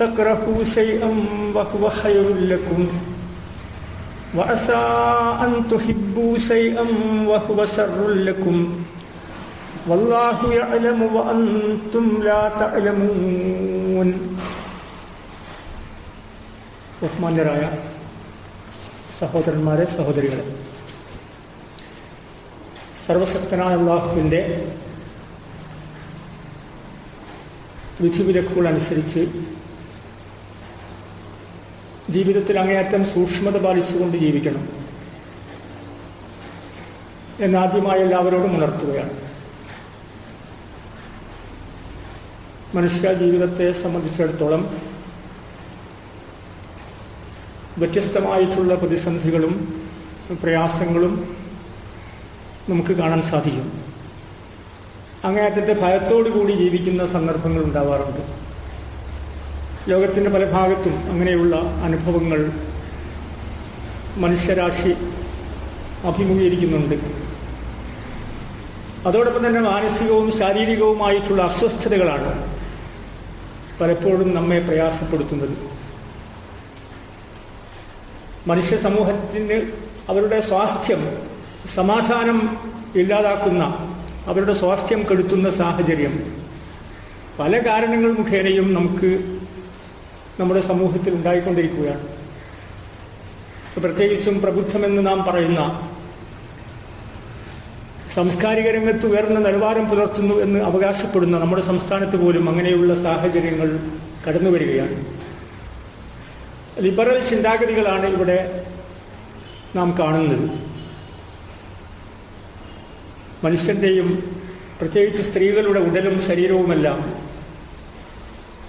تكرهوا شيئا وهو خير لكم وعسى أن تحبوا شيئا وهو شر لكم والله يعلم وأنتم لا تعلمون ബഹുമാന്യരായ സഹോദരന്മാരെ സഹോദരികളെ സർവശക്തനായ അള്ളാഹുവിൻ്റെ വിധിവിലക്കുകൾ അനുസരിച്ച് ജീവിതത്തിൽ അങ്ങേയറ്റം സൂക്ഷ്മത പാലിച്ചുകൊണ്ട് ജീവിക്കണം. എന്നാദ്യമായി എല്ലാവരോടും ഉണർത്തുകയാണ്. മനുഷ്യ ജീവിതത്തെ സംബന്ധിച്ചിടത്തോളം വ്യത്യസ്തമായിട്ടുള്ള പ്രതിസന്ധികളും പ്രയാസങ്ങളും നമുക്ക് കാണാൻ സാധിക്കും. അങ്ങേയറ്റത്തെ ഭയത്തോടുകൂടി ജീവിക്കുന്ന സന്ദർഭങ്ങൾ ഉണ്ടാവാറുണ്ട്. ലോകത്തിന്റെ പല ഭാഗത്തും അങ്ങനെയുള്ള അനുഭവങ്ങൾ മനുഷ്യരാശി അഭിമുഖീകരിക്കുന്നുണ്ട്. അതോടൊപ്പം തന്നെ മാനസികവും ശാരീരികവുമായിട്ടുള്ള അസ്വസ്ഥതകളാണ് പലപ്പോഴും നമ്മെ പ്രയാസപ്പെടുത്തുന്നത്. മനുഷ്യ സമൂഹത്തിന് അവരുടെ സ്വാസ്ഥ്യം സമാധാനം ഇല്ലാതാക്കുന്ന അവരുടെ സ്വാസ്ഥ്യം കെടുത്തുന്ന സാഹചര്യം പല കാരണങ്ങൾ മുഖേനയും നമുക്ക് നമ്മുടെ സമൂഹത്തിൽ ഉണ്ടായിക്കൊണ്ടിരിക്കുകയാണ്. പ്രത്യേകിച്ചും പ്രബുദ്ധമെന്ന് നാം പറയുന്ന സാംസ്കാരിക രംഗത്ത് ഉയർന്ന നിലവാരം പുലർത്തുന്നു എന്ന് അവകാശപ്പെടുന്ന നമ്മുടെ സംസ്ഥാനത്ത് പോലും അങ്ങനെയുള്ള സാഹചര്യങ്ങൾ കടന്നു വരികയാണ്. ലിബറൽ ചിന്താഗതികളാണ് ഇവിടെ നാം കാണുന്നത്. മനുഷ്യന്റെയും പ്രത്യേകിച്ച് സ്ത്രീകളുടെ ഉടലും ശരീരവുമെല്ലാം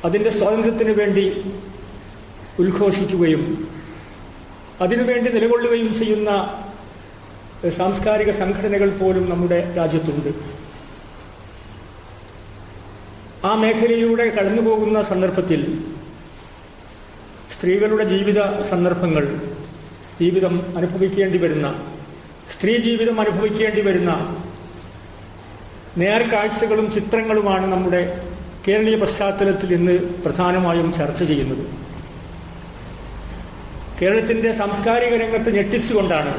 അതിന്റെ സ്വാതന്ത്ര്യത്തിന് വേണ്ടി ഉദ്ഘോഷിക്കുകയും അതിനുവേണ്ടി നിലകൊള്ളുകയും ചെയ്യുന്ന സാംസ്കാരിക സംഘടനകൾ പോലും നമ്മുടെ രാജ്യത്തുണ്ട്. ആ മേഖലയിലൂടെ കടന്നുപോകുന്ന സന്ദർഭത്തിൽ സ്ത്രീകളുടെ ജീവിത സന്ദർഭങ്ങൾ ജീവിതം അനുഭവിക്കേണ്ടി വരുന്ന സ്ത്രീ ജീവിതം അനുഭവിക്കേണ്ടി വരുന്ന നേർക്കാഴ്ചകളും ചിത്രങ്ങളുമാണ് നമ്മുടെ കേരളീയ പശ്ചാത്തലത്തിൽ ഇന്ന് പ്രധാനമായും ചർച്ച ചെയ്യുന്നത് കേരളത്തിന്റെ സാംസ്കാരിക രംഗത്ത് ഞെട്ടിച്ചുകൊണ്ടാണ്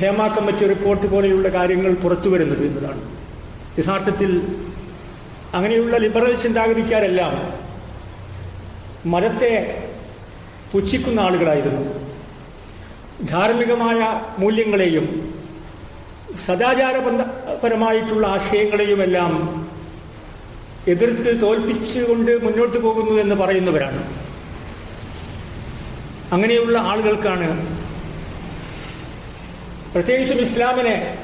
ഹേമ കമ്മിറ്റി റിപ്പോർട്ട് പോലെയുള്ള കാര്യങ്ങൾ പുറത്തു വരുന്നത് എന്നതാണ്. യഥാർത്ഥത്തിൽ അങ്ങനെയുള്ള ലിബറൽ ചിന്താഗതിക്കാരെല്ലാം മതത്തെ പുച്ഛിക്കുന്ന ആളുകളായിരുന്നു. ധാർമ്മികമായ മൂല്യങ്ങളെയും സദാചാരപരമായിട്ടുള്ള ആശയങ്ങളെയുമെല്ലാം എതിർത്ത് തോൽപ്പിച്ചുകൊണ്ട് മുന്നോട്ട് പോകുന്നു എന്ന് പറയുന്നവരാണ്. അങ്ങനെയുള്ള ആളുകൾക്കാണ് പ്രത്യേകിച്ചും ഇസ്ലാമിനെ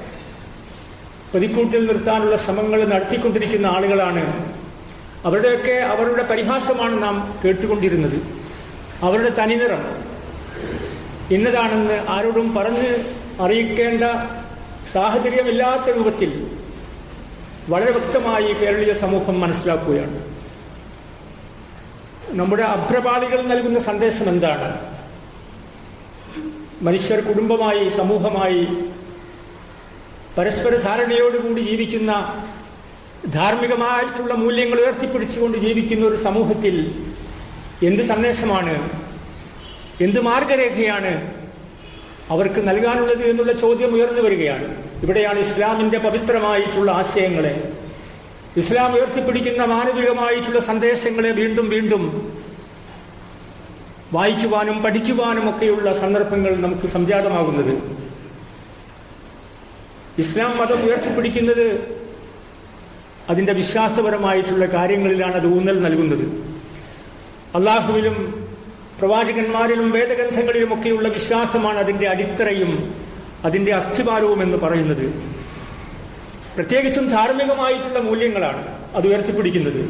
പ്രതിക്കൂട്ടിൽ നിർത്താനുള്ള ശ്രമങ്ങൾ നടത്തിക്കൊണ്ടിരിക്കുന്ന ആളുകളാണ്. അവരുടെയൊക്കെ അവരുടെ പരിഹാസമാണ് നാം കേട്ടുകൊണ്ടിരുന്നത്. അവരുടെ തനിനിറം ഇന്നതാണെന്ന് ആരോടും പറഞ്ഞ് അറിയിക്കേണ്ട സാഹചര്യമില്ലാത്ത രൂപത്തിൽ വളരെ വ്യക്തമായി കേരളീയ സമൂഹം മനസ്സിലാക്കുകയാണ്. നമ്മുടെ അഭ്രപാളികൾ നൽകുന്ന സന്ദേശം എന്താണ്? മനുഷ്യർ കുടുംബമായി സമൂഹമായി പരസ്പര ധാരണയോടുകൂടി ജീവിക്കുന്ന ധാർമ്മികമായിട്ടുള്ള മൂല്യങ്ങൾ ഉയർത്തിപ്പിടിച്ചുകൊണ്ട് ജീവിക്കുന്ന ഒരു സമൂഹത്തിൽ എന്ത് സന്ദേശമാണ്? എന്ത് മാർഗരേഖയാണ് അവർക്ക് നൽകാനുള്ളത് എന്നുള്ള ചോദ്യം ഉയർന്നു വരികയാണ്. ഇവിടെയാണ് ഇസ്ലാമിന്റെ പവിത്രമായിട്ടുള്ള ആശയങ്ങളെ. ഇസ്ലാം ഉയർത്തിപ്പിടിക്കുന്ന മാനവികമായിട്ടുള്ള സന്ദേശങ്ങളെ വീണ്ടും വീണ്ടും വായിക്കുവാനും പഠിക്കുവാനും ഒക്കെയുള്ള സന്ദർഭങ്ങൾ നമുക്ക് സംജാതമാകുന്നത്. ഇസ്ലാം മതം ഉയർത്തിപ്പിടിക്കുന്നത് അതിന്റെ വിശ്വാസപരമായിട്ടുള്ള കാര്യങ്ങളിലാണ് അത് ഊന്നൽ നൽകുന്നത്. അള്ളാഹുവിലും പ്രവാചകന്മാരിലും വേദഗ്രന്ഥങ്ങളിലുമൊക്കെയുള്ള വിശ്വാസമാണ് അതിന്റെ അടിത്തറയും അതിന്റെ അസ്ഥിഭാരവും എന്ന് പറയുന്നത് പ്രത്യേകിച്ചും ധാർമ്മികമായിട്ടുള്ള മൂല്യങ്ങളാണ് അത് ഉയർത്തിപ്പിടിക്കുന്നത്.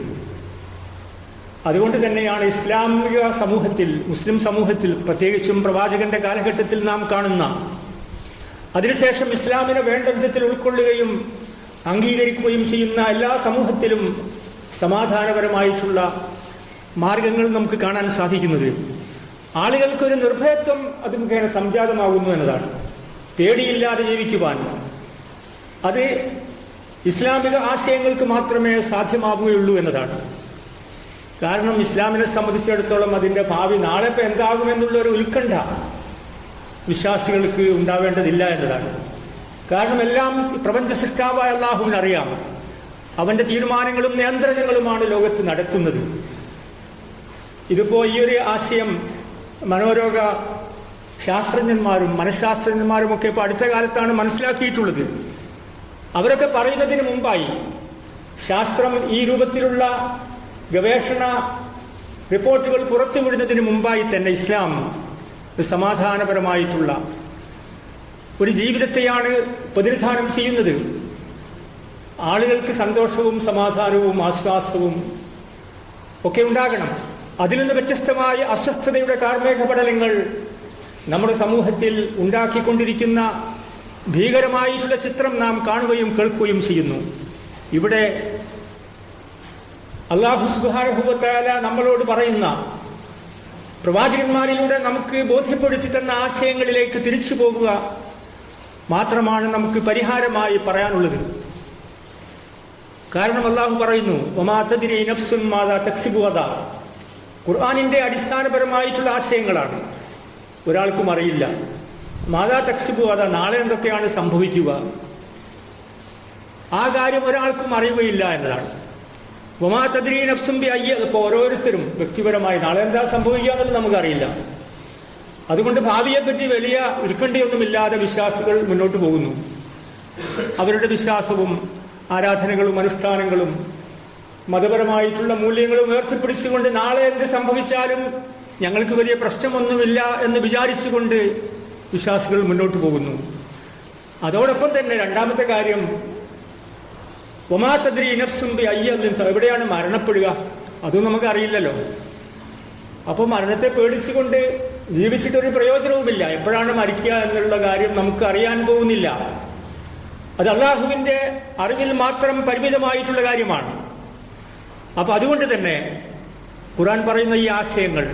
അതുകൊണ്ട് തന്നെയാണ് ഇസ്ലാമിക സമൂഹത്തിൽ മുസ്ലിം സമൂഹത്തിൽ പ്രത്യേകിച്ചും പ്രവാചകന്റെ കാലഘട്ടത്തിൽ നാം കാണുന്ന അതിനുശേഷം ഇസ്ലാമിനെ വേണ്ട വിധത്തിൽ ഉൾക്കൊള്ളുകയും അംഗീകരിക്കുകയും ചെയ്യുന്ന എല്ലാ സമൂഹത്തിലും സമാധാനപരമായിട്ടുള്ള മാർഗങ്ങൾ നമുക്ക് കാണാൻ സാധിക്കുന്നത്. ആളുകൾക്കൊരു നിർഭയത്വം അത് മുഖേന സംജാതമാകുന്നു എന്നതാണ്. പേടിയില്ലാതെ ജീവിക്കുവാൻ. അത് ഇസ്ലാമിക ആശയങ്ങൾക്ക് മാത്രമേ സാധ്യമാവുകയുള്ളൂ എന്നതാണ്. കാരണം ഇസ്ലാമിനെ സംബന്ധിച്ചിടത്തോളം അതിന്റെ ഭാവി നാളെ ഇപ്പം എന്താകുമെന്നുള്ള ഒരു ഉത്കണ്ഠ വിശ്വാസികൾക്ക് ഉണ്ടാവേണ്ടതില്ല എന്നതാണ്. കാരണം എല്ലാം പ്രപഞ്ച സൃഷ്ടാവായ അള്ളാഹുവിന് അറിയാം അവന്റെ തീരുമാനങ്ങളും നിയന്ത്രണങ്ങളുമാണ് ലോകത്ത് നടക്കുന്നത്. ഇതിപ്പോ ഈ ഒരു ആശയം മനോരോഗ ശാസ്ത്രജ്ഞന്മാരും മനഃശാസ്ത്രജ്ഞന്മാരും ഒക്കെ ഇപ്പോൾ അടുത്ത കാലത്താണ് മനസ്സിലാക്കിയിട്ടുള്ളത്. അവരൊക്കെ പറയുന്നതിന് മുമ്പായി ശാസ്ത്രം ഈ രൂപത്തിലുള്ള ഗവേഷണ റിപ്പോർട്ടുകൾ പുറത്തുവിടുന്നതിന് മുമ്പായി തന്നെ ഇസ്ലാം ഒരു സമാധാനപരമായിട്ടുള്ള ഒരു ജീവിതത്തെയാണ് പ്രതിനിധാനം ചെയ്യുന്നത്. ആളുകൾക്ക് സന്തോഷവും സമാധാനവും ആശ്വാസവും ഒക്കെ ഉണ്ടാകണം. അതിൽ നിന്ന് വ്യത്യസ്തമായ അസ്വസ്ഥതയുടെ കാർമേഘ നമ്മുടെ സമൂഹത്തിൽ ഉണ്ടാക്കിക്കൊണ്ടിരിക്കുന്ന ഭീകരമായിട്ടുള്ള ചിത്രം നാം കാണുകയും കേൾക്കുകയും ചെയ്യുന്നു. ഇവിടെ അള്ളാഹു സുബാനുഭവത്താല നമ്മളോട് പറയുന്ന പ്രവാചകന്മാരിലൂടെ നമുക്ക് ബോധ്യപ്പെടുത്തി തന്ന ആശയങ്ങളിലേക്ക് തിരിച്ചു പോകുക മാത്രമാണ് നമുക്ക് പരിഹാരമായി പറയാനുള്ളത്. കാരണം അള്ളാഹു പറയുന്നു ഒമാ തദിരി നഫ്സുൻ മാതാ തക്സിബുവത ഖുർആാനിന്റെ അടിസ്ഥാനപരമായിട്ടുള്ള ആശയങ്ങളാണ്. ഒരാൾക്കും അറിയില്ല. മാതാ തക്സിബുവത നാളെ എന്തൊക്കെയാണ് സംഭവിക്കുക? ആ കാര്യം ഒരാൾക്കും അറിയുകയില്ല എന്നതാണ്. ഒമാ തദ്രീ ബി അയ്യ ഇപ്പോൾ ഓരോരുത്തരും വ്യക്തിപരമായി നാളെ എന്താ സംഭവിക്കുക എന്നുള്ളത് നമുക്കറിയില്ല. അതുകൊണ്ട് ഭാവിയെപ്പറ്റി വലിയ ഉത്കണ്ഠയൊന്നുമില്ലാതെ വിശ്വാസികൾ മുന്നോട്ട് പോകുന്നു. അവരുടെ വിശ്വാസവും ആരാധനകളും അനുഷ്ഠാനങ്ങളും മതപരമായിട്ടുള്ള മൂല്യങ്ങളും ഉയർത്തിപ്പിടിച്ചുകൊണ്ട് നാളെ എന്ത് സംഭവിച്ചാലും ഞങ്ങൾക്ക് വലിയ പ്രശ്നമൊന്നുമില്ല എന്ന് വിചാരിച്ചുകൊണ്ട് വിശ്വാസികൾ മുന്നോട്ട് പോകുന്നു. അതോടൊപ്പം തന്നെ രണ്ടാമത്തെ കാര്യം ഒമാത്തതിരി ഇനഫ്സുംബി അയ്യല്ലും എവിടെയാണ് മരണപ്പെടുക? അതും നമുക്ക് അറിയില്ലല്ലോ അപ്പോൾ മരണത്തെ പേടിച്ചുകൊണ്ട് ജീവിച്ചിട്ടൊരു പ്രയോജനവുമില്ല. എപ്പോഴാണ് മരിക്കുക എന്നുള്ള കാര്യം നമുക്ക് അറിയാൻ പോകുന്നില്ല. അത് അള്ളാഹുവിന്റെ അറിവിൽ മാത്രം പരിമിതമായിട്ടുള്ള കാര്യമാണ്. അപ്പൊ അതുകൊണ്ട് തന്നെ ഖുറാൻ പറയുന്ന ഈ ആശയങ്ങൾ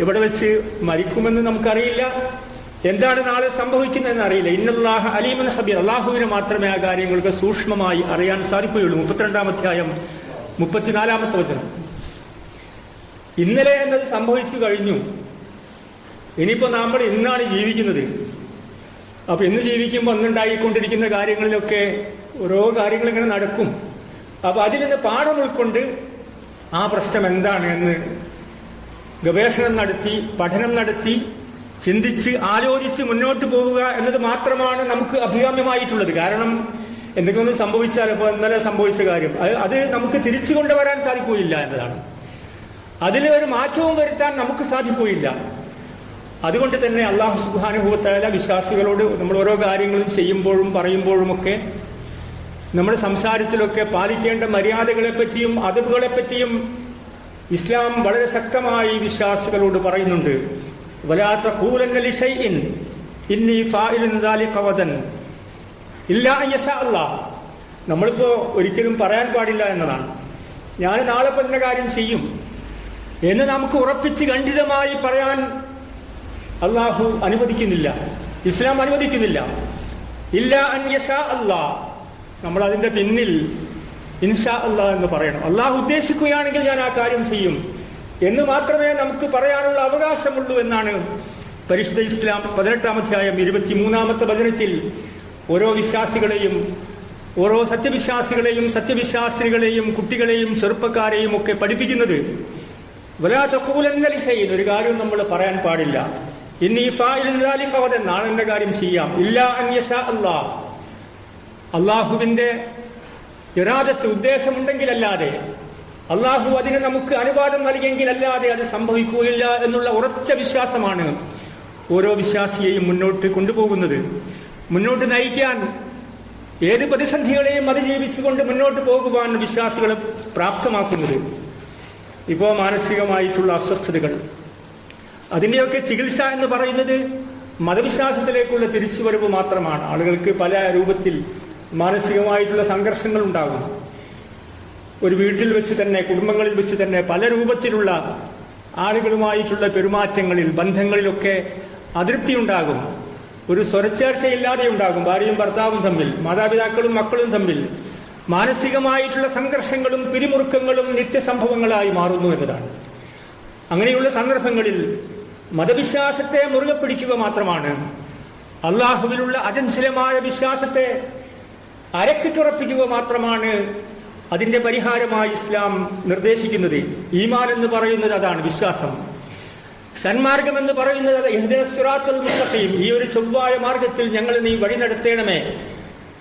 ഇവിടെ വെച്ച് മരിക്കുമെന്ന് നമുക്കറിയില്ല. എന്താണ് നാളെ സംഭവിക്കുന്നതെന്ന് അറിയില്ല ഇന്നല്ലാഹ അലീമൻ ഹബീർ അള്ളാഹുവിന് മാത്രമേ ആ കാര്യങ്ങൾക്ക് സൂക്ഷ്മമായി അറിയാൻ സാധിക്കുകയുള്ളൂ. മുപ്പത്തിരണ്ടാം അധ്യായം മുപ്പത്തിനാലാമത്തെ വചനം. ഇന്നലെ എന്നത് സംഭവിച്ചു കഴിഞ്ഞു. ഇനിയിപ്പോ നമ്മൾ ഇന്നാണ് ജീവിക്കുന്നത്. അപ്പൊ ഇന്ന് ജീവിക്കുമ്പോൾ അന്നുണ്ടായിക്കൊണ്ടിരിക്കുന്ന കാര്യങ്ങളിലൊക്കെ ഓരോ കാര്യങ്ങൾ ഇങ്ങനെ നടക്കും. അപ്പൊ അതിൽ നിന്ന് പാഠം ഉൾക്കൊണ്ട് ആ പ്രശ്നം എന്താണ് എന്ന് ഗവേഷണം നടത്തി പഠനം നടത്തി ചിന്തിച്ച് ആലോചിച്ച് മുന്നോട്ട് പോവുക എന്നത് മാത്രമാണ് നമുക്ക് അഭികാമ്യമായിട്ടുള്ളത്. കാരണം എന്തെങ്കിലും സംഭവിച്ചാൽ ഇപ്പോൾ ഇന്നലെ സംഭവിച്ച കാര്യം. അത് നമുക്ക് തിരിച്ചു കൊണ്ടുവരാൻ സാധിക്കുകയില്ല എന്നതാണ്. അതിൽ ഒരു മാറ്റവും വരുത്താൻ നമുക്ക് സാധിക്കുകയില്ല. അതുകൊണ്ട് തന്നെ അള്ളാഹു സുബാനുഭവത്തായ വിശ്വാസികളോട് നമ്മൾ ഓരോ കാര്യങ്ങളും ചെയ്യുമ്പോഴും പറയുമ്പോഴുമൊക്കെ നമ്മുടെ സംസാരത്തിലൊക്കെ പാലിക്കേണ്ട മര്യാദകളെപ്പറ്റിയും അതിവുകളെപ്പറ്റിയും അതിവുകളെ പറ്റിയും ഇസ്ലാം വളരെ ശക്തമായി വിശ്വാസികളോട് പറയുന്നുണ്ട്. വലാത്ത ഷൈഇൻ ഇന്നി നമ്മളിപ്പോ ഒരിക്കലും പറയാൻ പാടില്ല എന്നതാണ്. ഞാൻ നാളെ പറഞ്ഞ കാര്യം ചെയ്യും. എന്ന് നമുക്ക് ഉറപ്പിച്ച് ഖണ്ഡിതമായി പറയാൻ അള്ളാഹു അനുവദിക്കുന്നില്ല. ഇസ്ലാം അനുവദിക്കുന്നില്ല. ഇല്ല അന്യഷ അല്ല. നമ്മൾ അതിന്റെ പിന്നിൽ ഇൻഷാ അല്ലാ എന്ന് പറയണം. അള്ളാഹ് ഉദ്ദേശിക്കുകയാണെങ്കിൽ ഞാൻ ആ കാര്യം ചെയ്യും. എന്ന് മാത്രമേ നമുക്ക് പറയാനുള്ള അവകാശമുള്ളൂ എന്നാണ് പരിശുദ്ധ ഇസ്ലാം പതിനെട്ടാം അധ്യായം ഇരുപത്തിമൂന്നാമത്തെ വചനത്തിൽ ഓരോ വിശ്വാസികളെയും ഓരോ സത്യവിശ്വാസികളെയും സത്യവിശ്വാസികളെയും കുട്ടികളെയും ചെറുപ്പക്കാരെയും ഒക്കെ പഠിപ്പിക്കുന്നത് വലാത്ത കൂലന്നലിശയിൽ ഒരു കാര്യം നമ്മൾ പറയാൻ പാടില്ല. ഇനി നാളെ കാര്യം ചെയ്യാം. ഇല്ല അന്യഷ അള്ളാഹ് അള്ളാഹുവിന്റെ ഇറാദത്ത് ഉദ്ദേശമുണ്ടെങ്കിലല്ലാതെ അള്ളാഹു അതിന് നമുക്ക് അനുവാദം നൽകിയെങ്കിലല്ലാതെ അത് സംഭവിക്കുകയില്ല എന്നുള്ള ഉറച്ച വിശ്വാസമാണ് ഓരോ വിശ്വാസിയെയും മുന്നോട്ട് കൊണ്ടുപോകുന്നത്. മുന്നോട്ട് നയിക്കാൻ ഏത് പ്രതിസന്ധികളെയും അതിജീവിച്ചുകൊണ്ട് മുന്നോട്ട് പോകുവാൻ വിശ്വാസികളെ പ്രാപ്തമാക്കുന്നത്. ഇപ്പോൾ മാനസികമായിട്ടുള്ള അസ്വസ്ഥതകൾ. അതിന്റെയൊക്കെ ചികിത്സ എന്ന് പറയുന്നത് മതവിശ്വാസത്തിലേക്കുള്ള തിരിച്ചുവരവ് മാത്രമാണ്. ആളുകൾക്ക് പല രൂപത്തിൽ മാനസികമായിട്ടുള്ള സംഘർഷങ്ങൾ ഉണ്ടാകും. ഒരു വീട്ടിൽ വെച്ച് തന്നെ കുടുംബങ്ങളിൽ വെച്ച് തന്നെ പല രൂപത്തിലുള്ള ആളുകളുമായിട്ടുള്ള പെരുമാറ്റങ്ങളിൽ ബന്ധങ്ങളിലൊക്കെ അതൃപ്തി ഉണ്ടാകും ഒരു സ്വരച്ചേർച്ചയില്ലാതെ ഉണ്ടാകും. ഭാര്യയും ഭർത്താവും തമ്മിൽ മാതാപിതാക്കളും മക്കളും തമ്മിൽ മാനസികമായിട്ടുള്ള സംഘർഷങ്ങളും പിരിമുറുക്കങ്ങളും നിത്യസംഭവങ്ങളായി മാറുന്നു എന്നതാണ്. അങ്ങനെയുള്ള സന്ദർഭങ്ങളിൽ മതവിശ്വാസത്തെ മുറുകെ പിടിക്കുക മാത്രമാണ്. അള്ളാഹുവിലുള്ള അചഞ്ചലമായ വിശ്വാസത്തെ അരക്കിട്ടുറപ്പിക്കുക മാത്രമാണ് അതിന്റെ പരിഹാരമായി ഇസ്ലാം നിർദ്ദേശിക്കുന്നത്. ഈമാൻ എന്ന് പറയുന്നത് അതാണ് വിശ്വാസം. സന്മാർഗം എന്ന് പറയുന്നത് മുസ്തഖീം. ഈ ഒരു ചൊവ്വായ മാർഗത്തിൽ ഞങ്ങൾ നീ വഴി നടത്തേണമേ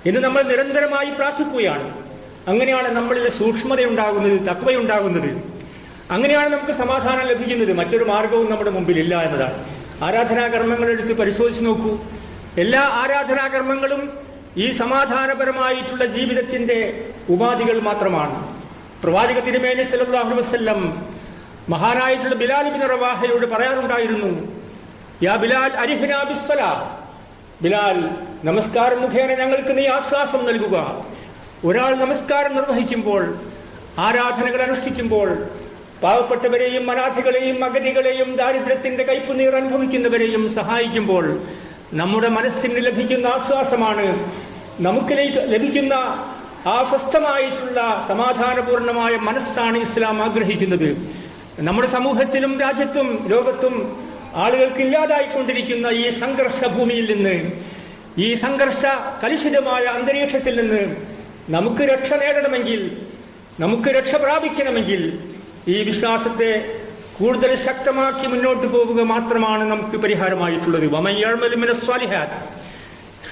എന്ന് നമ്മൾ നിരന്തരമായി പ്രാർത്ഥിക്കുകയാണ്. അങ്ങനെയാണ് നമ്മളിൽ സൂക്ഷ്മതയുണ്ടാകുന്നത് തക്വയുണ്ടാകുന്നത്. അങ്ങനെയാണ് നമുക്ക് സമാധാനം ലഭിക്കുന്നത്. മറ്റൊരു മാർഗവും നമ്മുടെ മുമ്പിൽ ഇല്ല എന്നതാണ്. ആരാധനാകർമ്മങ്ങൾ എടുത്ത് പരിശോധിച്ച് നോക്കൂ. എല്ലാ ആരാധനാകർമ്മങ്ങളും ഈ സമാധാനപരമായിട്ടുള്ള ജീവിതത്തിന്റെ ഉപാധികൾ മാത്രമാണ്. പ്രവാചക തിരുമേനി സല്ലാഹു വസ്ല്ലം മഹാനായിട്ടുള്ള ബിലാൽ ബിൻ റവാഹയോട് പറയാറുണ്ടായിരുന്നു യാ ബിലാൽ അരിഹ്നാ ബിസ്സലാ. ബിലാൽ നമസ്കാരം മുഖേന ഞങ്ങൾക്ക് നീ ആശ്വാസം നൽകുക. ഒരാൾ നമസ്കാരം നിർവഹിക്കുമ്പോൾ ആരാധനകൾ അനുഷ്ഠിക്കുമ്പോൾ പാവപ്പെട്ടവരെയും മനാഥികളെയും അഗതികളെയും ദാരിദ്ര്യത്തിന്റെ കയ്പുനീർ അനുഭവിക്കുന്നവരെയും സഹായിക്കുമ്പോൾ നമ്മുടെ മനസ്സിന് ലഭിക്കുന്ന ആശ്വാസമാണ് നമുക്ക് ലഭിക്കുന്ന ആ സ്വസ്ഥമായിട്ടുള്ള സമാധാനപൂർണമായ മനസ്സാണ് ഇസ്ലാം ആഗ്രഹിക്കുന്നത്. നമ്മുടെ സമൂഹത്തിലും രാജ്യത്തും ലോകത്തും ആളുകൾക്ക് ഇല്ലാതായിക്കൊണ്ടിരിക്കുന്ന ഈ സംഘർഷ ഭൂമിയിൽ നിന്ന് ഈ സംഘർഷ കലുഷിതമായ അന്തരീക്ഷത്തിൽ നിന്ന് നമുക്ക് രക്ഷ നേടണമെങ്കിൽ നമുക്ക് രക്ഷ പ്രാപിക്കണമെങ്കിൽ ഈ വിശ്വാസത്തെ കൂടുതൽ ശക്തമാക്കി മുന്നോട്ട് പോവുക മാത്രമാണ് നമുക്ക് പരിഹാരമായിട്ടുള്ളത്. വമയ്യാഴ്മലും സ്വാലിഹാത്ത്.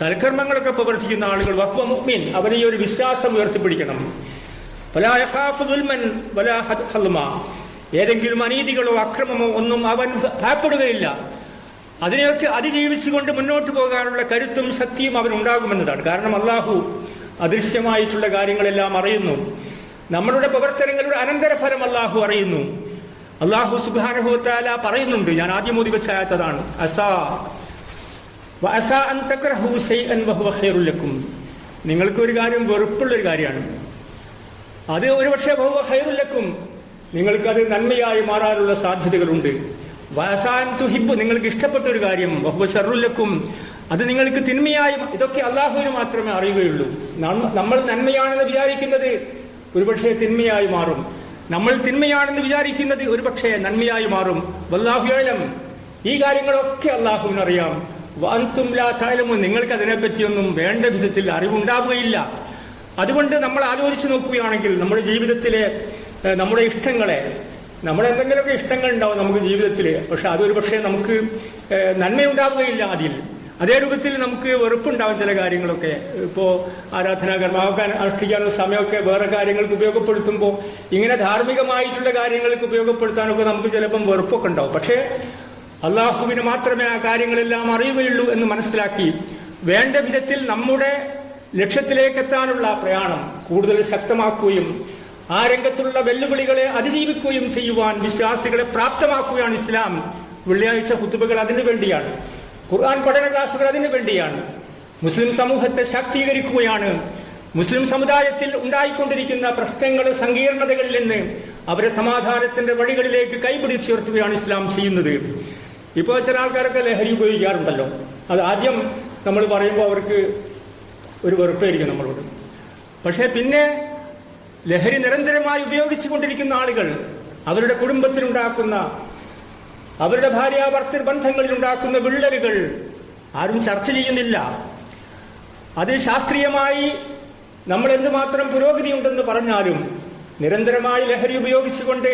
സൽക്കർമ്മങ്ങളൊക്കെ പ്രവർത്തിക്കുന്ന ആളുകൾ വഹ്വ മുഅ്മിൻ അവനെ ഈ ഒരു വിശ്വാസം ഉയർത്തിപ്പിടിക്കണം. ഏതെങ്കിലും അനീതികളോ അക്രമമോ ഒന്നും അവൻ ഭയപ്പെടുകയില്ല. അതിനെയൊക്കെ അതിജീവിച്ചുകൊണ്ട് മുന്നോട്ട് പോകാനുള്ള കരുത്തും ശക്തിയും അവൻ ഉണ്ടാകുമെന്നതാണ്. കാരണം അള്ളാഹു അദൃശ്യമായിട്ടുള്ള കാര്യങ്ങളെല്ലാം അറിയുന്നു. നമ്മളുടെ പ്രവർത്തനങ്ങളുടെ അനന്തരഫലം അള്ളാഹു അറിയുന്നു. അള്ളാഹു സുബാനുഭവത്താല പറയുന്നുണ്ട് ഞാൻ ആദ്യം മോദി വെച്ചായത്തതാണ് അസാ. വഅസാ അൻ തക്റഹു ശൈഅൻ വഹുവ ഖൈറുൽ ലക്കും. നിങ്ങൾക്ക് ഒരു കാര്യം വെറുപ്പുള്ള ഒരു കാര്യമാണ്. അത് ഒരുപക്ഷെ ബഹുവ ഖൈറുൽ ലക്കും. നിങ്ങൾക്കത് നന്മയായി മാറാനുള്ള സാധ്യതകളുണ്ട്. വഅസാൻ തുഹിബ്ബു നിങ്ങൾക്ക് ഇഷ്ടപ്പെട്ട ഒരു കാര്യം ബഹുവ ഷർറുൽ ലക്കും. അത് നിങ്ങൾക്ക് തിന്മയായി ഇതൊക്കെ അള്ളാഹുവിന് മാത്രമേ അറിയുകയുള്ളൂ. നമ്മൾ നന്മയാണെന്ന് വിചാരിക്കുന്നത് ഒരുപക്ഷെ തിന്മയായി മാറും. നമ്മൾ തിന്മയാണെന്ന് വിചാരിക്കുന്നത് ഒരുപക്ഷെ നന്മയായി മാറും. വല്ലാഹുലം ഈ കാര്യങ്ങളൊക്കെ അള്ളാഹുവിനറിയാം വാന്തും ലാ നിങ്ങൾക്ക് അതിനെപ്പറ്റിയൊന്നും വേണ്ട വിധത്തിൽ അറിവുണ്ടാവുകയില്ല. അതുകൊണ്ട് നമ്മൾ ആലോചിച്ച് നോക്കുകയാണെങ്കിൽ നമ്മുടെ ജീവിതത്തിലെ നമ്മുടെ ഇഷ്ടങ്ങളെ നമ്മുടെ എന്തെങ്കിലുമൊക്കെ ഇഷ്ടങ്ങൾ ഉണ്ടാവും നമുക്ക് ജീവിതത്തിൽ. പക്ഷെ അതൊരു പക്ഷേ നമുക്ക് നന്മയുണ്ടാവുകയില്ല അതിൽ. അതേ രൂപത്തിൽ നമുക്ക് വെറുപ്പുണ്ടാവും ചില കാര്യങ്ങളൊക്കെ. ഇപ്പോൾ ആരാധനാ ആരാധനാകർമ്മമാക്കാൻ അനുഷ്ഠിക്കാനുള്ള സമയമൊക്കെ വേറെ കാര്യങ്ങൾക്ക് ഉപയോഗപ്പെടുത്തുമ്പോൾ ഇങ്ങനെ ധാർമ്മികമായിട്ടുള്ള കാര്യങ്ങൾക്ക് ഉപയോഗപ്പെടുത്താനൊക്കെ നമുക്ക് ചിലപ്പം വെറുപ്പൊക്കെ ഉണ്ടാവും. പക്ഷേ അള്ളാഹുവിന് മാത്രമേ ആ കാര്യങ്ങളെല്ലാം അറിയുകയുള്ളൂ എന്ന് മനസ്സിലാക്കി വേണ്ട വിധത്തിൽ നമ്മുടെ ലക്ഷ്യത്തിലേക്ക് എത്താനുള്ള പ്രയാണം കൂടുതൽ ശക്തമാക്കുകയും ആ രംഗത്തുള്ള വെല്ലുവിളികളെ അതിജീവിക്കുകയും ചെയ്യുവാൻ വിശ്വാസികളെ പ്രാപ്തമാക്കുകയാണ് ഇസ്ലാം. വെള്ളിയാഴ്ച കുത്തുബകൾ അതിനു വേണ്ടിയാണ്. ഖുർആൻ പഠന ക്ലാസുകൾ അതിനു വേണ്ടിയാണ്. മുസ്ലിം സമൂഹത്തെ ശാക്തീകരിക്കുകയാണ്. മുസ്ലിം സമുദായത്തിൽ ഉണ്ടായിക്കൊണ്ടിരിക്കുന്ന പ്രശ്നങ്ങൾ സങ്കീർണതകളിൽ നിന്ന് അവരെ സമാധാനത്തിന്റെ വഴികളിലേക്ക് കൈപിടിച്ചുയർത്തുകയാണ് ഇസ്ലാം ചെയ്യുന്നത്. ഇപ്പോൾ ചില ആൾക്കാരൊക്കെ ലഹരി ഉപയോഗിക്കാറുണ്ടല്ലോ. അത് ആദ്യം നമ്മൾ പറയുമ്പോൾ അവർക്ക് ഒരു വെറുപ്പായിരിക്കും നമ്മളോട്. പക്ഷേ പിന്നെ ലഹരി നിരന്തരമായി ഉപയോഗിച്ചു കൊണ്ടിരിക്കുന്ന ആളുകൾ അവരുടെ കുടുംബത്തിലുണ്ടാക്കുന്ന അവരുടെ ഭാര്യാഭർത്തൃ ബന്ധങ്ങളിൽ ഉണ്ടാക്കുന്ന വിള്ളലുകൾ ആരും ചർച്ച ചെയ്യുന്നില്ല. അത് ശാസ്ത്രീയമായി നമ്മൾ എന്തുമാത്രം പുരോഗതിയുണ്ടെന്ന് പറഞ്ഞാലും നിരന്തരമായി ലഹരി ഉപയോഗിച്ചുകൊണ്ട്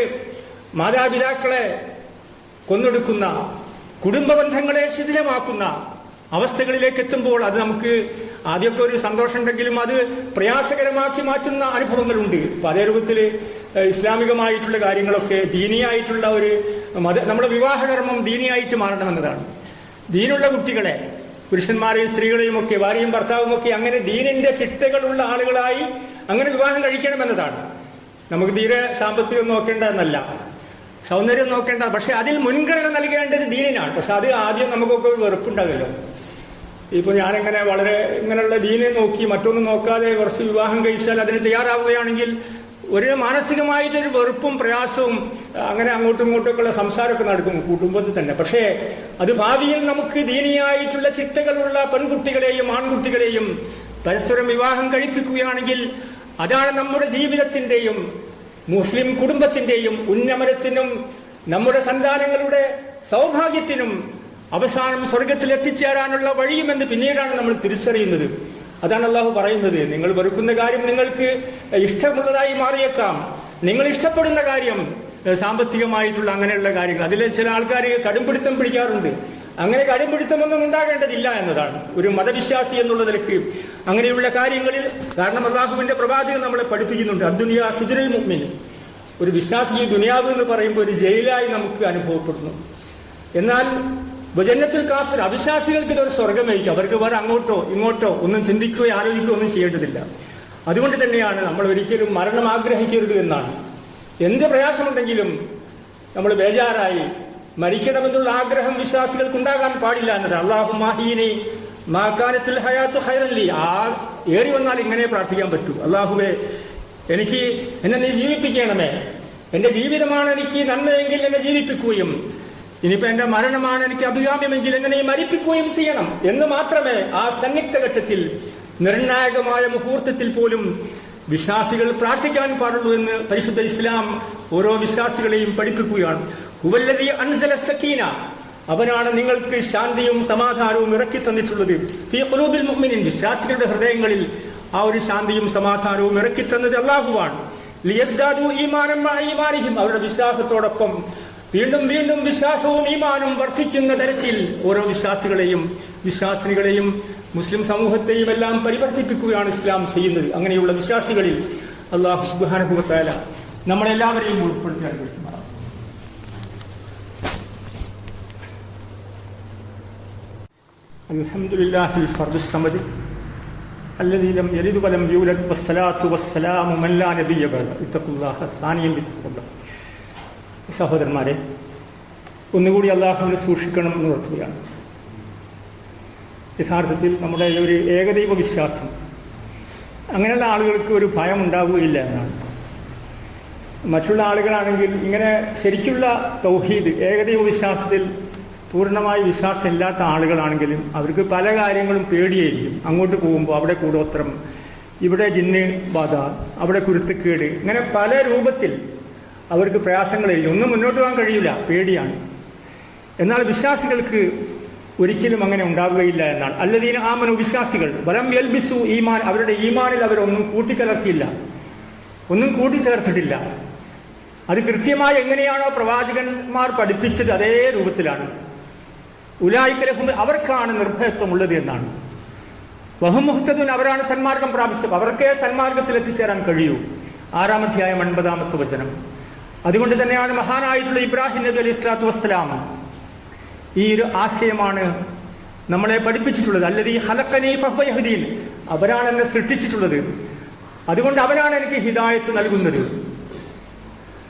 മാതാപിതാക്കളെ കൊന്നൊടുക്കുന്ന കുടുംബ ബന്ധങ്ങളെ ശിഥിലമാക്കുന്ന അവസ്ഥകളിലേക്ക് എത്തുമ്പോൾ അത് നമുക്ക് ആദ്യമൊക്കെ ഒരു സന്തോഷം ഉണ്ടെങ്കിലും അത് പ്രയാസകരമാക്കി മാറ്റുന്ന അനുഭവങ്ങളുണ്ട്. അപ്പൊ അതേ രൂപത്തിൽ ഇസ്ലാമികമായിട്ടുള്ള കാര്യങ്ങളൊക്കെ ദീനിയായിട്ടുള്ള ഒരു മത നമ്മുടെ വിവാഹകർമ്മം ദീനിയായിട്ട് മാറണമെന്നതാണ്. ദീനുള്ള കുട്ടികളെ പുരുഷന്മാരെയും സ്ത്രീകളെയും ഒക്കെ ഭാര്യയും ഭർത്താവും ഒക്കെ അങ്ങനെ ദീനിന്റെ ചിട്ടകളുള്ള ആളുകളായി അങ്ങനെ വിവാഹം കഴിക്കണമെന്നതാണ്. നമുക്ക് തീരെ സാമ്പത്തികം നോക്കേണ്ടതെന്നല്ല. സൗന്ദര്യം നോക്കേണ്ട. പക്ഷെ അതിൽ മുൻഗണന നൽകേണ്ടത് ദീനിനാണ്. പക്ഷെ അത് ആദ്യം നമുക്കൊക്കെ വെറുപ്പുണ്ടാകല്ലോ. ഇപ്പൊ ഞാനിങ്ങനെ വളരെ ഇങ്ങനെയുള്ള ദീനെ നോക്കി മറ്റൊന്നും നോക്കാതെ കുറച്ച് വിവാഹം കഴിച്ചാൽ അതിന് തയ്യാറാവുകയാണെങ്കിൽ ഒരു മാനസികമായിട്ടൊരു വെറുപ്പും പ്രയാസവും അങ്ങനെ അങ്ങോട്ടും ഇങ്ങോട്ടൊക്കെയുള്ള സംസാരമൊക്കെ നടക്കും കുടുംബത്തിൽ തന്നെ. പക്ഷേ അത് ഭാവിയിൽ നമുക്ക് ദീനിയായിട്ടുള്ള ചിട്ടകളുള്ള പെൺകുട്ടികളെയും ആൺകുട്ടികളെയും പരസ്പരം വിവാഹം കഴിപ്പിക്കുകയാണെങ്കിൽ അതാണ് നമ്മുടെ ജീവിതത്തിന്റെയും മുസ്ലിം കുടുംബത്തിന്റെയും ഉന്നമനത്തിനും നമ്മുടെ സന്താനങ്ങളുടെ സൗഭാഗ്യത്തിനും അവസാനം സ്വർഗത്തിൽ എത്തിച്ചേരാനുള്ള വഴിയുമെന്ന് പിന്നീടാണ് നമ്മൾ തിരിച്ചറിയുന്നത്. അതാണ് അള്ളാഹു പറയുന്നത്. നിങ്ങൾ വെറുക്കുന്ന കാര്യം നിങ്ങൾക്ക് ഇഷ്ടമുള്ളതായി മാറിയേക്കാം. നിങ്ങൾ ഇഷ്ടപ്പെടുന്ന കാര്യം സാമ്പത്തികമായിട്ടുള്ള അങ്ങനെയുള്ള കാര്യങ്ങൾ. അതിൽ ചില ആൾക്കാർ കടുംപിടുത്തം പിടിക്കാറുണ്ട്. അങ്ങനെ കടുംപിടുത്തമൊന്നും ഉണ്ടാകേണ്ടതില്ല എന്നതാണ് ഒരു മതവിശ്വാസി എന്നുള്ള നിലയ്ക്ക് അങ്ങനെയുള്ള കാര്യങ്ങളിൽ കാരണം അള്ളാഹുവിന്റെ പ്രവാചകൻ നമ്മളെ പഠിപ്പിക്കുന്നുണ്ട്. അദ്ദുനിയ സിജുൽ മുഅ്മിൻ. ഒരു വിശ്വാസി ദുനിയാവ് എന്ന് പറയുമ്പോൾ ഒരു ജയിലായി നമുക്ക് അനുഭവപ്പെടുന്നു. എന്നാൽ ജന്നത്തുൽ കാഫർ അവിശ്വാസികൾക്ക് ഇതൊരു സ്വർഗമേക്കും അവർക്ക് വേറെ അങ്ങോട്ടോ ഇങ്ങോട്ടോ ഒന്നും ചിന്തിക്കുകയോ ആലോചിക്കുകയോ ഒന്നും ചെയ്യേണ്ടതില്ല. അതുകൊണ്ട് തന്നെയാണ് നമ്മൾ ഒരിക്കലും മരണം ആഗ്രഹിക്കരുത് എന്നാണ്. എന്ത് പ്രയാസമുണ്ടെങ്കിലും നമ്മൾ ബേജാറായി മരിക്കണമെന്നുള്ള ആഗ്രഹം വിശ്വാസികൾക്ക് ഉണ്ടാകാൻ പാടില്ല എന്നത് അള്ളാഹു മാഹീനെ മാക്കാനത്തിൽ ഹയാത്തു ഹൈറല്ലി ആ ഏറി വന്നാൽ ഇങ്ങനെ പ്രാർത്ഥിക്കാൻ പറ്റൂ. അള്ളാഹുവേ എനിക്ക് എന്നെ നീ ജീവിപ്പിക്കണമേ. എന്റെ ജീവിതമാണ് എനിക്ക് നന്മയെങ്കിൽ എന്നെ ജീവിപ്പിക്കുകയും ഇനിയിപ്പോ എന്റെ മരണമാണ് എനിക്ക് അഭികാമ്യമെങ്കിൽ എന്നെ നീ മരിപ്പിക്കുകയും ചെയ്യണം എന്ന് മാത്രമേ ആ സന്നിഗ്ധ ഘട്ടത്തിൽ നിർണായകമായ മുഹൂർത്തത്തിൽ പോലും വിശ്വാസികൾ പ്രാർത്ഥിക്കാൻ പാടുള്ളൂ എന്ന് പരിശുദ്ധ ഇസ്ലാം ഓരോ വിശ്വാസികളെയും പഠിപ്പിക്കുകയാണ്. അവനാണ് നിങ്ങൾക്ക് ശാന്തിയും സമാധാനവും ഇറക്കി തന്നിട്ടുള്ളത്. വിശ്വാസികളുടെ ഹൃദയങ്ങളിൽ ആ ഒരു ശാന്തിയും സമാധാനവും ഇറക്കി തന്നത് അള്ളാഹുവാണ് അവരുടെ വിശ്വാസത്തോടൊപ്പം വീണ്ടും വീണ്ടും വിശ്വാസവും ഈമാനും വർദ്ധിക്കുന്ന തരത്തിൽ ഓരോ വിശ്വാസികളെയും വിശ്വാസിനികളെയും മുസ്ലിം സമൂഹത്തെയും എല്ലാം പരിവർത്തിപ്പിക്കുകയാണ് ഇസ്ലാം ചെയ്യുന്നത്. അങ്ങനെയുള്ള വിശ്വാസികളിൽ അള്ളാഹു സുബാനുഭവത്തായ നമ്മളെല്ലാവരെയും ഉൾപ്പെടുത്താൻ الحمد لله الفرد الصمد الذي لم يلد ولم يولد والصلاة والسلام من لا نبي بعد اتقوا الله ثانيا بتقوى الله സഹോദരന്മാരെ ഒന്നുകൂടി അള്ളാഹുവിനെ സൂക്ഷിക്കണം എന്ന് ഓർക്കുകയാണ് യഥാർത്ഥത്തിൽ നമ്മുടെ ഈ ഒരു ഏകദൈവ വിശ്വാസം അങ്ങനെയുള്ള ആളുകൾക്ക് ഒരു ഭയം ഉണ്ടാവുകയില്ല എന്നാണ് മറ്റുള്ള ആളുകളാണെങ്കിൽ ഇങ്ങനെ ശരിക്കുള്ള തൗഹീദ് ഏകദൈവ വിശ്വാസത്തിൽ പൂർണമായി വിശ്വാസമില്ലാത്ത ആളുകളാണെങ്കിലും അവർക്ക് പല കാര്യങ്ങളും പേടിയായിരിക്കും. അങ്ങോട്ട് പോകുമ്പോൾ അവിടെ കൂടോത്രം ഇവിടെ ജിന്ന് ബാധ അവിടെ കുരുത്തക്കേട് ഇങ്ങനെ പല രൂപത്തിൽ അവർക്ക് പ്രയാസങ്ങളില്ല. ഒന്നും മുന്നോട്ട് പോകാൻ കഴിയില്ല പേടിയാണ്. എന്നാൽ വിശ്വാസികൾക്ക് ഒരിക്കലും അങ്ങനെ ഉണ്ടാവുകയില്ല എന്നാണ്. അല്ലതീന ആമനു വിശ്വാസികൾ വലം എൽബിസു ഈമാൻ അവരുടെ ഈമാനിൽ അവരൊന്നും കൂട്ടിക്കലർത്തിയില്ല. ഒന്നും കൂട്ടിച്ചേർത്തിട്ടില്ല. അത് കൃത്യമായി എങ്ങനെയാണോ പ്രവാചകന്മാർ പഠിപ്പിച്ചത് അതേ രൂപത്തിലാണ്. ഉലായിക്കലഹും അവർക്കാണ് നിർഭയത്വമുള്ളത് എന്നാണ്. ബഹുമുഹത്തതുൻ അവരാണ് സന്മാർഗം പ്രാപിച്ചത്. അവർക്കേ സന്മാർഗത്തിൽ എത്തിച്ചേരാൻ കഴിയൂ ആറാമധ്യായം അൻപതാമത്തെ വചനം. അതുകൊണ്ട് തന്നെയാണ് മഹാനായിട്ടുള്ള ഇബ്രാഹിം നബി അലൈഹി സ്വലാത്തു വസ്സലാം ഈ ഒരു ആശയമാണ് നമ്മളെ പഠിപ്പിച്ചിട്ടുള്ളത്. അല്ലത് ഈ ഹലക്കനീ അവരാണ് എന്നെ സൃഷ്ടിച്ചിട്ടുള്ളത്. അതുകൊണ്ട് അവനാണ് എനിക്ക് ഹിദായത്ത് നൽകുന്നത്.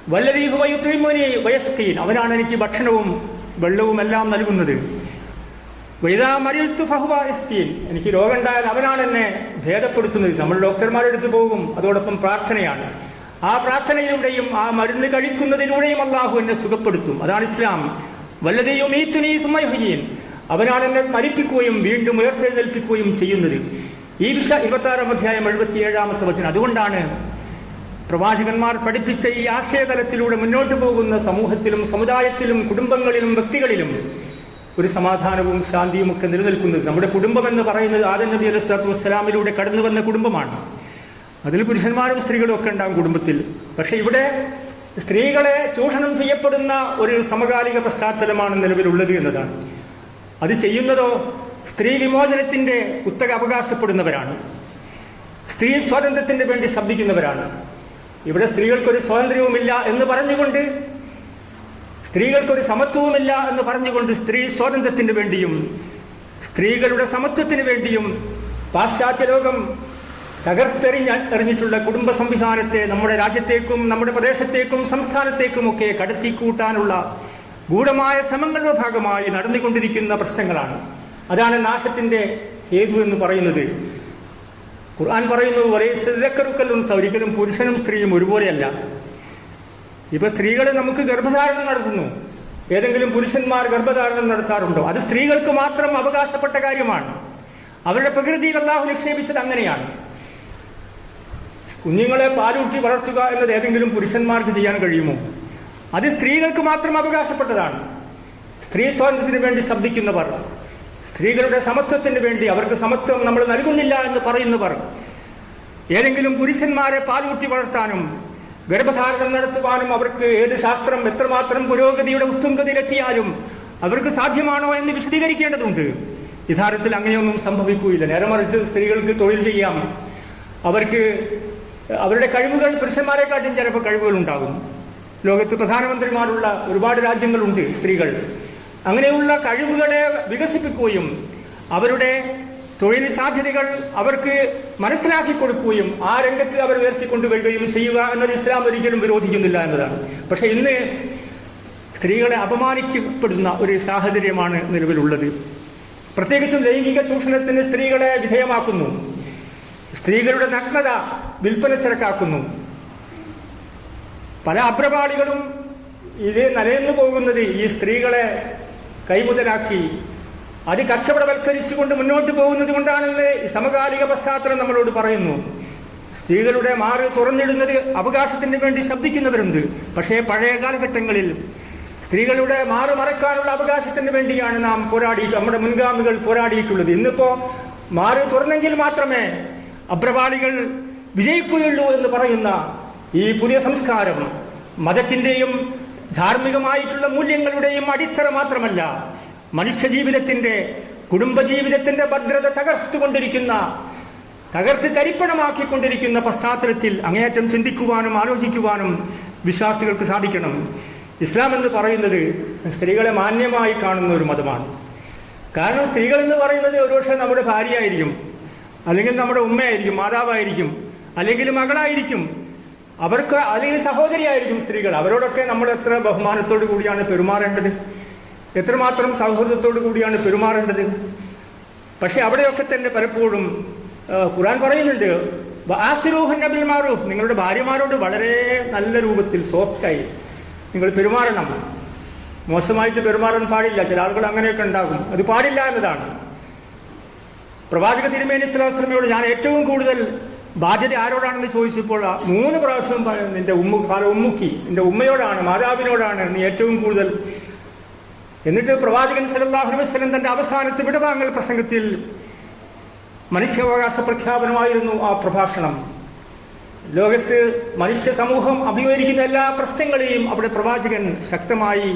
വല്ലതീഹു വയുത്രിമോനി വയസ്കീൻ. അവനാണ് എനിക്ക് ഭക്ഷണവും വെള്ളവും എല്ലാം നൽകുന്നത്. വൈദാ മരിയത്തു ഫഹുവ എസ്തീൻ. എനിക്ക് രോഗമുണ്ടായാൽ അവനാണ് എന്നെ ഭേദപ്പെടുത്തുന്നത്. നമ്മൾ ഡോക്ടർമാരുടെ അടുത്ത് പോകും. അതോടൊപ്പം പ്രാർത്ഥനയാണ്. ആ പ്രാർത്ഥനയിലൂടെയും ആ മരുന്ന് കഴിക്കുന്നതിലൂടെയും അള്ളാഹു എന്നെ സുഖപ്പെടുത്തും. അതാണ് ഇസ്ലാം. വല്ലതയും തുനീ സുമയുഹീൻ അവനാണ് എന്നെ മരിപ്പിക്കുകയും വീണ്ടും ഉയർത്തെഴുന്നേൽപ്പിക്കുകയും ചെയ്യുന്നത്. ഈ വിഷ ഇരുപത്തി ആറാം അധ്യായം എഴുപത്തിയേഴാമത്തെ വചനം. അതുകൊണ്ടാണ് പ്രവാചകന്മാർ പഠിപ്പിച്ച ഈ ആശയതലത്തിലൂടെ മുന്നോട്ട് പോകുന്ന സമൂഹത്തിലും സമുദായത്തിലും കുടുംബങ്ങളിലും വ്യക്തികളിലും ഒരു സമാധാനവും ശാന്തിയും ഒക്കെ നിലനിൽക്കുന്നത് നമ്മുടെ കുടുംബം എന്ന് പറയുന്നത് ആദം നബി അലൈഹി സ്വലാത്തു വസ്സലാമിലൂടെ കടന്നു വന്ന കുടുംബമാണ്. അതിൽ പുരുഷന്മാരും സ്ത്രീകളും ഒക്കെ ഉണ്ടാകും കുടുംബത്തിൽ. പക്ഷെ ഇവിടെ സ്ത്രീകളെ ചൂഷണം ചെയ്യപ്പെടുന്ന ഒരു സമകാലിക പശ്ചാത്തലമാണ് നിലവിലുള്ളത് എന്നതാണ്. അത് ചെയ്യുന്നതോ സ്ത്രീ വിമോചനത്തിന്റെ കുത്തക അവകാശപ്പെടുന്നവരാണ്. സ്ത്രീ സ്വാതന്ത്ര്യത്തിന് വേണ്ടി ശബ്ദിക്കുന്നവരാണ്. ഇവിടെ സ്ത്രീകൾക്കൊരു സ്വാതന്ത്ര്യവുമില്ല എന്ന് പറഞ്ഞുകൊണ്ട് സ്ത്രീകൾക്കൊരു സമത്വവുമില്ല എന്ന് പറഞ്ഞുകൊണ്ട് സ്ത്രീ സ്വാതന്ത്ര്യത്തിന് വേണ്ടിയും സ്ത്രീകളുടെ സമത്വത്തിന് വേണ്ടിയും പാശ്ചാത്യ ലോകം തകർത്തെറിഞ്ഞ എറിഞ്ഞിട്ടുള്ള കുടുംബ സംവിധാനത്തെ നമ്മുടെ രാജ്യത്തേക്കും നമ്മുടെ പ്രദേശത്തേക്കും സംസ്ഥാനത്തേക്കുമൊക്കെ കടത്തിക്കൂട്ടാനുള്ള ഗൂഢമായ ശ്രമങ്ങളുടെ ഭാഗമായി നടന്നുകൊണ്ടിരിക്കുന്ന പ്രശ്നങ്ങളാണ്. അതാണ് നാശത്തിന്റെ ഹേതു എന്ന് പറയുന്നത്. ഖുർആൻ പറയുന്നു വലൈസക്കറുക്കല്ലും ഒരിക്കലും പുരുഷനും സ്ത്രീയും ഒരുപോലെയല്ല. ഇപ്പൊ സ്ത്രീകൾ നമുക്ക് ഗർഭധാരണം നടത്തുന്നു. ഏതെങ്കിലും പുരുഷന്മാർ ഗർഭധാരണം നടത്താറുണ്ടോ? അത് സ്ത്രീകൾക്ക് മാത്രം അവകാശപ്പെട്ട കാര്യമാണ്. അവരുടെ പ്രകൃതിയിൽ അള്ളാഹു നിക്ഷേപിച്ചത് അങ്ങനെയാണ്. കുഞ്ഞുങ്ങളെ പാലൂട്ടി വളർത്തുക എന്നത് ഏതെങ്കിലും പുരുഷന്മാർക്ക് ചെയ്യാൻ കഴിയുമോ? അത് സ്ത്രീകൾക്ക് മാത്രം അവകാശപ്പെട്ടതാണ്. സ്ത്രീ സ്വാതന്ത്ര്യത്തിന് വേണ്ടി ശബ്ദിക്കുന്നവർ സ്ത്രീകളുടെ സമത്വത്തിന് വേണ്ടി അവർക്ക് സമത്വം നമ്മൾ നൽകുന്നില്ല എന്ന് പറയുന്നവർ ഏതെങ്കിലും പുരുഷന്മാരെ പാലൂട്ടി വളർത്താനും ഗർഭധാരണം നടത്തുവാനും അവർക്ക് ഏത് ശാസ്ത്രം എത്രമാത്രം പുരോഗതിയുടെ ഉത്തുംഗതിയിലെത്തിയാലും അവർക്ക് സാധ്യമാണോ എന്ന് വിശദീകരിക്കേണ്ടതുണ്ട്. യഥാർത്ഥത്തിൽ അങ്ങനെയൊന്നും സംഭവിക്കുകയില്ല നേരെ മറിച്ച് സ്ത്രീകൾക്ക് തൊഴിൽ ചെയ്യാം. അവർക്ക് അവരുടെ കഴിവുകൾ പുരുഷന്മാരെക്കാട്ടും ചിലപ്പോൾ കഴിവുകൾ ഉണ്ടാകും ലോകത്ത് പ്രധാനമന്ത്രിമാരുള്ള ഒരുപാട് രാജ്യങ്ങളുണ്ട് സ്ത്രീകൾ. അങ്ങനെയുള്ള കഴിവുകളെ വികസിപ്പിക്കുകയും അവരുടെ തൊഴിൽ സാധ്യതകൾ അവർക്ക് മനസ്സിലാക്കി കൊടുക്കുകയും ആ രംഗത്ത് അവർ ഉയർത്തിക്കൊണ്ടുവരികയും ചെയ്യുക എന്നത് ഇസ്ലാം ഒരിക്കലും വിരോധിക്കുന്നില്ല എന്നതാണ്. പക്ഷെ ഇന്ന് സ്ത്രീകളെ അപമാനിക്കപ്പെടുന്ന ഒരു സാഹചര്യമാണ് നിലവിലുള്ളത്. പ്രത്യേകിച്ചും ലൈംഗിക ചൂഷണത്തിന് സ്ത്രീകളെ വിധേയമാക്കുന്നു. സ്ത്രീകളുടെ നഗ്നത വിൽപ്പന ചരക്കാക്കുന്നു. പല അപ്രപാളികളും ഇത് നനയുന്നു പോകുന്നത് ഈ സ്ത്രീകളെ കൈമുതലാക്കി. അത് കച്ചവടവൽക്കരിച്ചുകൊണ്ട് മുന്നോട്ട് പോകുന്നത് കൊണ്ടാണെന്ന് സമകാലിക പശ്ചാത്തലം നമ്മളോട് പറയുന്നു. സ്ത്രീകളുടെ മാറി തുറന്നിടുന്നത് അവകാശത്തിന് വേണ്ടി ശബ്ദിക്കുന്നവരുണ്ട്. പക്ഷേ പഴയ കാലഘട്ടങ്ങളിൽ സ്ത്രീകളുടെ മാറു മറക്കാനുള്ള അവകാശത്തിന് വേണ്ടിയാണ് നാം പോരാടി നമ്മുടെ മുൻഗാമികൾ പോരാടിയിട്ടുള്ളത്. ഇന്നിപ്പോ മാറി തുറന്നെങ്കിൽ മാത്രമേ അപ്രവാളികൾ വിജയിക്കുകയുള്ളൂ എന്ന് പറയുന്ന ഈ പുതിയ സംസ്കാരം മതത്തിന്റെയും ധാർമ്മികമായിട്ടുള്ള മൂല്യങ്ങളുടെയും അടിത്തറ മാത്രമല്ല മനുഷ്യജീവിതത്തിന്റെ കുടുംബജീവിതത്തിന്റെ ഭദ്രത തകർത്തുകൊണ്ടിരിക്കുന്ന തകർത്ത് തരിപ്പണമാക്കിക്കൊണ്ടിരിക്കുന്ന പശ്ചാത്തലത്തിൽ അങ്ങേയറ്റം ചിന്തിക്കുവാനും ആലോചിക്കുവാനും വിശ്വാസികൾക്ക് സാധിക്കണം. ഇസ്ലാം എന്ന് പറയുന്നത് സ്ത്രീകളെ മാന്യമായി കാണുന്ന ഒരു മതമാണ്. കാരണം സ്ത്രീകൾ എന്ന് പറയുന്നത് ഒരുപക്ഷെ നമ്മുടെ ഭാര്യയായിരിക്കും അല്ലെങ്കിൽ നമ്മുടെ ഉമ്മയായിരിക്കും മാതാവായിരിക്കും അല്ലെങ്കിൽ മകളായിരിക്കും. അവർക്ക് അല്ലെങ്കിൽ സഹോദരിയായിരിക്കും സ്ത്രീകൾ. അവരോടൊക്കെ നമ്മൾ എത്ര ബഹുമാനത്തോടു കൂടിയാണ് പെരുമാറേണ്ടത്? എത്രമാത്രം സൗഹൃദത്തോടു കൂടിയാണ് പെരുമാറേണ്ടത്? പക്ഷെ അവിടെയൊക്കെ തന്നെ പലപ്പോഴും ഖുറാൻ പറയുന്നുണ്ട് "വആശിറൂഹുന്ന നബിൽ മാറൂഫ്. നിങ്ങളുടെ ഭാര്യമാരോട് വളരെ നല്ല രൂപത്തിൽ സോഫ്റ്റായി നിങ്ങൾ പെരുമാറണം. മോശമായിട്ട് പെരുമാറാൻ പാടില്ല. ചില ആളുകൾ അങ്ങനെയൊക്കെ ഉണ്ടാകും. അത് പാടില്ല എന്നതാണ്. പ്രവാചക തിരുമേനി സ്വലാസ്ലമയോട് ഞാൻ ഏറ്റവും കൂടുതൽ ബാധ്യത ആരോടാണെന്ന് ചോദിച്ചപ്പോൾ മൂന്ന് പ്രാവശ്യം നിന്റെ ഉമ്മ പല ഉമ്മുക്കി നിന്റെ ഉമ്മയോടാണ് മാതാവിനോടാണ് നീ ഏറ്റവും കൂടുതൽ. എന്നിട്ട് പ്രവാചകൻ സല്ലല്ലാഹു വസ്ലം തന്റെ അവസാനത്തെ വിടവാങ്ങൽ പ്രസംഗത്തിൽ മനുഷ്യാവകാശ പ്രഖ്യാപനമായിരുന്നു ആ പ്രഭാഷണം. ലോകത്ത് മനുഷ്യ സമൂഹം അഭിമുഖീകരിക്കുന്ന എല്ലാ പ്രശ്നങ്ങളെയും അവിടെ പ്രവാചകൻ ശക്തമായി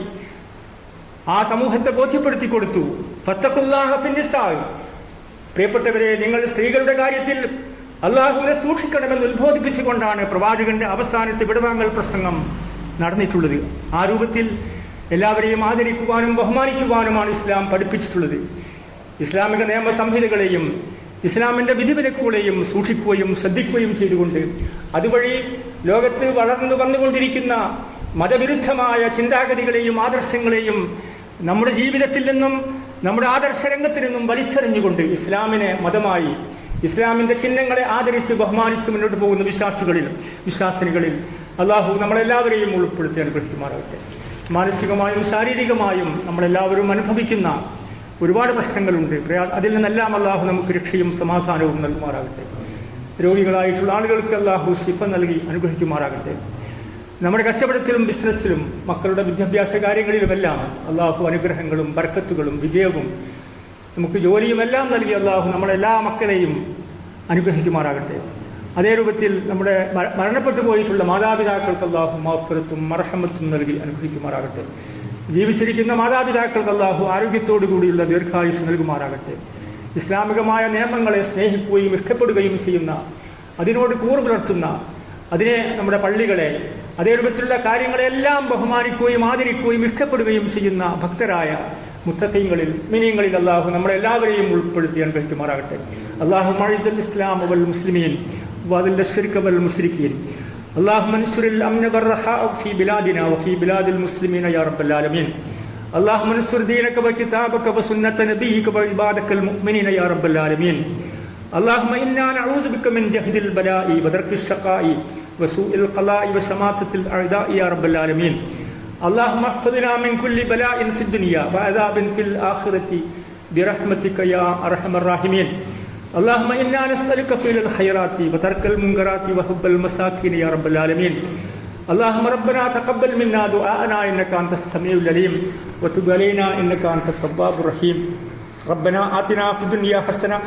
ആ സമൂഹത്തെ ബോധ്യപ്പെടുത്തി കൊടുത്തു. ഫത്തഖുല്ലാഹ പിന്നിസായി പ്രിയപ്പെട്ടവരെ നിങ്ങൾ സ്ത്രീകളുടെ കാര്യത്തിൽ അള്ളാഹുവിനെ സൂക്ഷിക്കണമെന്ന് ഉത്ബോധിപ്പിച്ചുകൊണ്ടാണ് പ്രവാചകന്റെ അവസാനത്തെ വിടവാങ്ങൽ പ്രസംഗം നടന്നിട്ടുള്ളത്. ആ രൂപത്തിൽ എല്ലാവരെയും ആദരിക്കുവാനും ബഹുമാനിക്കുവാനുമാണ് ഇസ്ലാം പഠിപ്പിച്ചിട്ടുള്ളത്. ഇസ്ലാമിക നിയമ സംഹിതകളെയും ഇസ്ലാമിന്റെ വിധിവിലക്കുകളെയും സൂക്ഷിക്കുകയും ശ്രദ്ധിക്കുകയും ചെയ്തുകൊണ്ട് അതുവഴി ലോകത്ത് വളർന്നു വന്നുകൊണ്ടിരിക്കുന്ന മതവിരുദ്ധമായ ചിന്താഗതികളെയും ആദർശങ്ങളെയും നമ്മുടെ ജീവിതത്തിൽ നിന്നും നമ്മുടെ ആദർശ രംഗത്തിൽ നിന്നും വലിച്ചെറിഞ്ഞുകൊണ്ട് ഇസ്ലാമിനെ മതമായി ഇസ്ലാമിന്റെ ചിഹ്നങ്ങളെ ആദരിച്ച് ബഹുമാനിച്ച് മുന്നോട്ട് പോകുന്ന വിശ്വാസികളിൽ വിശ്വാസിനികളിൽ അള്ളാഹു നമ്മളെല്ലാവരെയും ഉൾപ്പെടുത്തി അനുഗ്രഹിക്കുമാറാകട്ടെ മാനസികമായും ശാരീരികമായും നമ്മളെല്ലാവരും അനുഭവിക്കുന്ന ഒരുപാട് പ്രശ്നങ്ങളുണ്ട്. അതിൽ നിന്നെല്ലാം അള്ളാഹു നമുക്ക് രക്ഷയും സമാധാനവും നൽകുമാറാകട്ടെ. രോഗികളായിട്ടുള്ള ആളുകൾക്ക് അള്ളാഹു ശിഫ നൽകി അനുഗ്രഹിക്കുമാറാകട്ടെ. നമ്മുടെ കച്ചവടത്തിലും ബിസിനസ്സിലും മക്കളുടെ വിദ്യാഭ്യാസ കാര്യങ്ങളിലുമെല്ലാം അള്ളാഹു അനുഗ്രഹങ്ങളും ബർക്കത്തുകളും വിജയവും നമുക്ക് ജോലിയും എല്ലാം നൽകി അള്ളാഹു നമ്മളെല്ലാ മക്കളെയും അനുഗ്രഹിക്കുമാറാകട്ടെ. അതേ രൂപത്തിൽ നമ്മുടെ മര- മരണപ്പെട്ടു പോയിട്ടുള്ള മാതാപിതാക്കൾക്ക് അള്ളാഹു മാഫിറത്തും മർഹമത്തും നൽകി അനുഗ്രഹിക്കുമാറാകട്ടെ. ജീവിച്ചിരിക്കുന്ന മാതാപിതാക്കൾക്ക് അള്ളാഹു ആരോഗ്യത്തോടു കൂടിയുള്ള ദീർഘായുസ് നൽകുമാറാകട്ടെ. ഇസ്ലാമികമായ നിയമങ്ങളെ സ്നേഹിക്കുകയും ഇഷ്ടപ്പെടുകയും ചെയ്യുന്ന അതിനോട് കൂർ പുലർത്തുന്ന അതിനെ നമ്മുടെ പള്ളികളെ അതേ രൂപത്തിലുള്ള കാര്യങ്ങളെല്ലാം ബഹുമാനിക്കുകയും ആദരിക്കുകയും ഇഷ്ടപ്പെടുകയും ചെയ്യുന്ന ഭക്തരായ മുത്തക്കീങ്ങളിൽ മിനിയങ്ങളിൽ അള്ളാഹു നമ്മളെല്ലാവരെയും ഉൾപ്പെടുത്തി അനുഗ്രഹിക്കുമാറാകട്ടെ അള്ളാഹു മഴിസൽ ഇസ്ലാം വൽ മുസ്ലിമീൻ وأذل الشرك والمشركين اللهم انصر الأمن والرخاء في بلادنا وفي بلاد المسلمين يا رب العالمين اللهم انصر دينك وكتابك وسنة نبيك وعبادك المؤمنين يا رب العالمين اللهم إنا نعوذ بك من جهد البلاء ودرك الشقاء وسوء القضاء وشماتة الأعداء يا رب العالمين اللهم احفظنا من كل بلاء في الدنيا وعذاب في الآخرة برحمتك يا أرحم الراحمين. اللهم إنا نسألك فعل الخيرات وترك المنكرات وحب المساكين يا رب العالمين. اللهم ربنا تقبل منا دعاءنا إنك أنت السميع العليم وتب علينا إنك أنت التواب الرحيم. ربنا آتنا في الدنيا حسنة